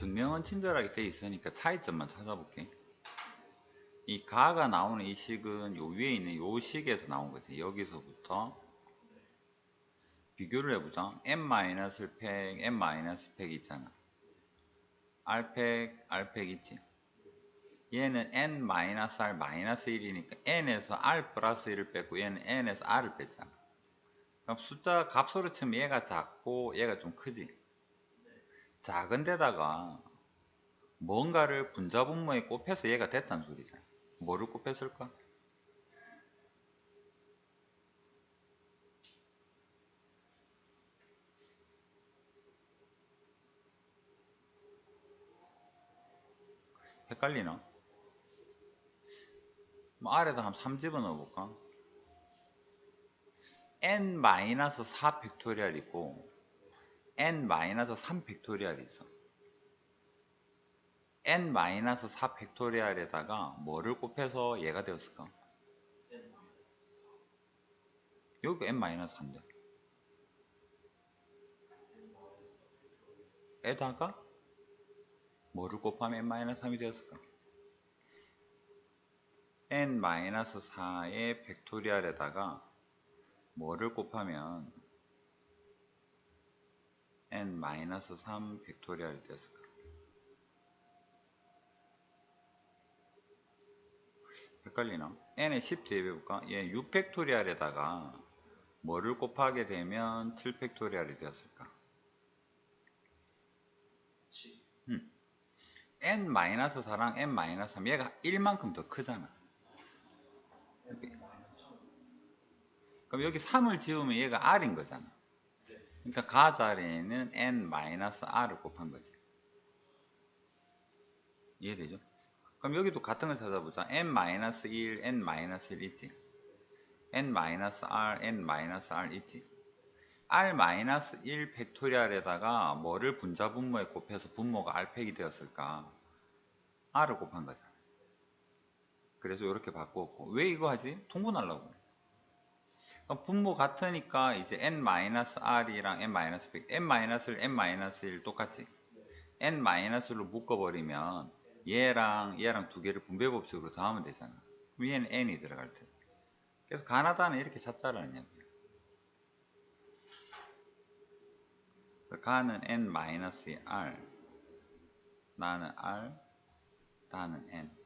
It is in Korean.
증명은 친절하게 돼 있으니까 차이점만 찾아볼게. 이 가가 나오는 이 식은 요 위에 있는 요 식에서 나온 거지. 여기서부터 비교를 해보자. n-100, n-100 있잖아. r100, r100 있지. 얘는 n-r 마이너스 1이니까 n에서 r 플러스 1을 뺐고 얘는 n에서 r을 뺐잖아. 그럼 숫자 값으로 치면 얘가 작고 얘가 좀 크지. 작은 데다가 뭔가를 분자분모에 곱해서 얘가 됐다는 소리잖아. 뭐를 곱했을까? 헷갈리나? 뭐 아래다 한 3집어 넣어볼까? n-4 팩토리얼 있고 n-3 팩토리얼이 있어. n-4 팩토리얼에다가 뭐를 곱해서 얘가 되었을까? 여기 n-4인데 에다가 뭐를 곱하면 n-3이 되었을까? n-4의 팩토리얼에다가 뭐를 곱하면 n-3 팩토리얼이 되었을까? 헷갈리나? n의 10 대입해볼까? 얘 6 팩토리얼에다가 뭐를 곱하게 되면 7 팩토리얼이 되었을까? 음. n-4랑 n-3 얘가 1만큼 더 크잖아. 여기. 그럼 여기 3을 지우면 얘가 r인 거잖아. 그러니까 가 자리에는 n-r을 곱한 거지. 이해되죠? 그럼 여기도 같은 걸 찾아보자. n-1, n-1 있지. n-r, n-r 있지. r-1 팩토리얼에다가 뭐를 분자 분모에 곱해서 분모가 r팩이 되었을까? r을 곱한 거잖아. 그래서 이렇게 바꾸었고 왜 이거 하지? 통분하려고. 그럼 분모 같으니까 이제 n-r이랑 n-100, n-를 n-1 똑같지. n-로 묶어버리면 얘랑 얘랑 두 개를 분배 법칙으로 더하면 되잖아. 그럼 얘는 n이 들어갈 테고. 그래서 가나다는 이렇게 찾자라는 얘기야. 가는 n-r, 나는 r, 다는 n.